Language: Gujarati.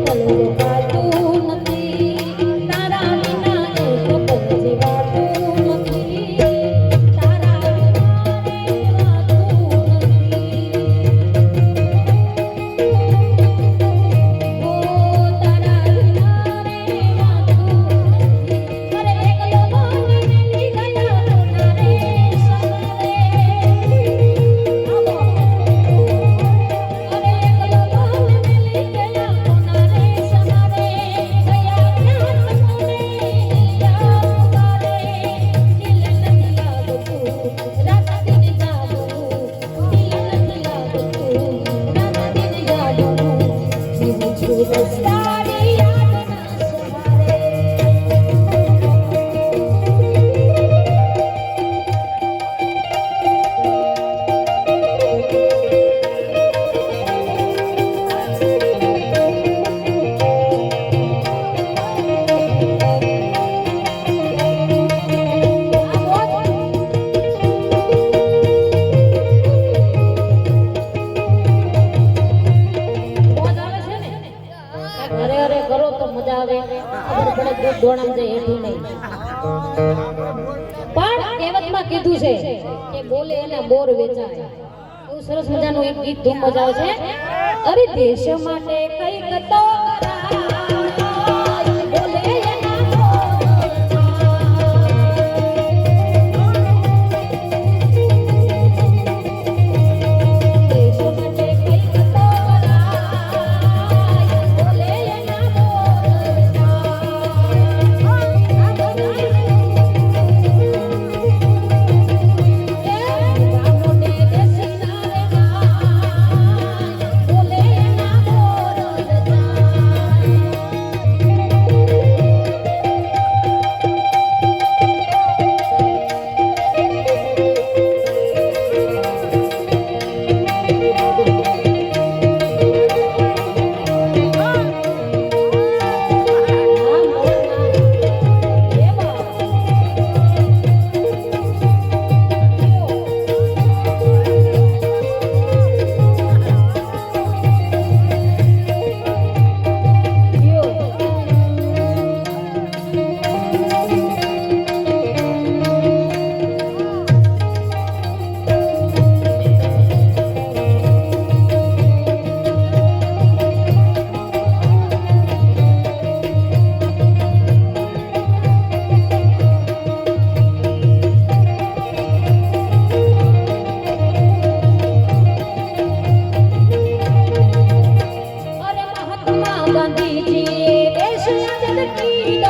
ಕಲಿಯುತ್ತ to the sky. હરે હરે કરો તો મજા આવે. ખબર પડે દૂધ દોણામ છે હેઠું નહીં. પણ કહેવતમાં કીધું છે કે બોલે એને બોર વેચાય. બહુ સરસ મજાનું એક ગીત ધૂમ મજાવે છે. અરે દેશ માટે કંઈક તો की